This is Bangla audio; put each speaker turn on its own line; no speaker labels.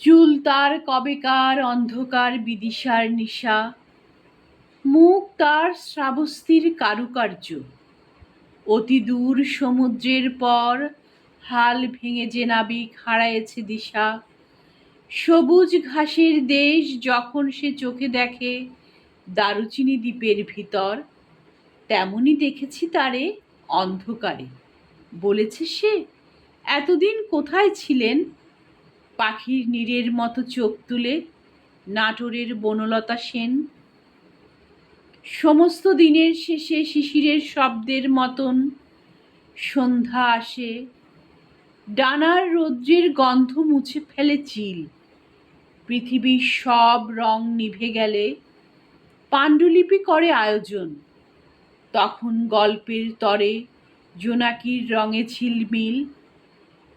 চুল তার কবেকার অন্ধকার বিদিশার নিশা। মুখ তার শ্রাবস্তির কারুকার্য। অতি দূর সমুদ্রের পর হাল ভেঙে যে নাবিক হারায়েছে দিশা। সবুজ ঘাসের দেশ যখন সে চোখে দেখে, দারুচিনি দ্বীপের ভিতর, তেমনি দেখেছি তারে অন্ধকারে। বলেছে সে, এতদিন কোথায় ছিলেন? পাখির নীরের মতো চোখ তুলে, নাটোরের বনলতা সেন। সমস্ত দিনের শেষে শিশিরের শব্দের মতন সন্ধ্যা আসে। ডানার রৌদ্রের গন্ধ মুছে ফেলে চিল। পৃথিবীর সব রং নিভে গেলে পাণ্ডুলিপি করে আয়োজন। তখন গল্পের তরে জোনাকির রঙে ঝিলমিল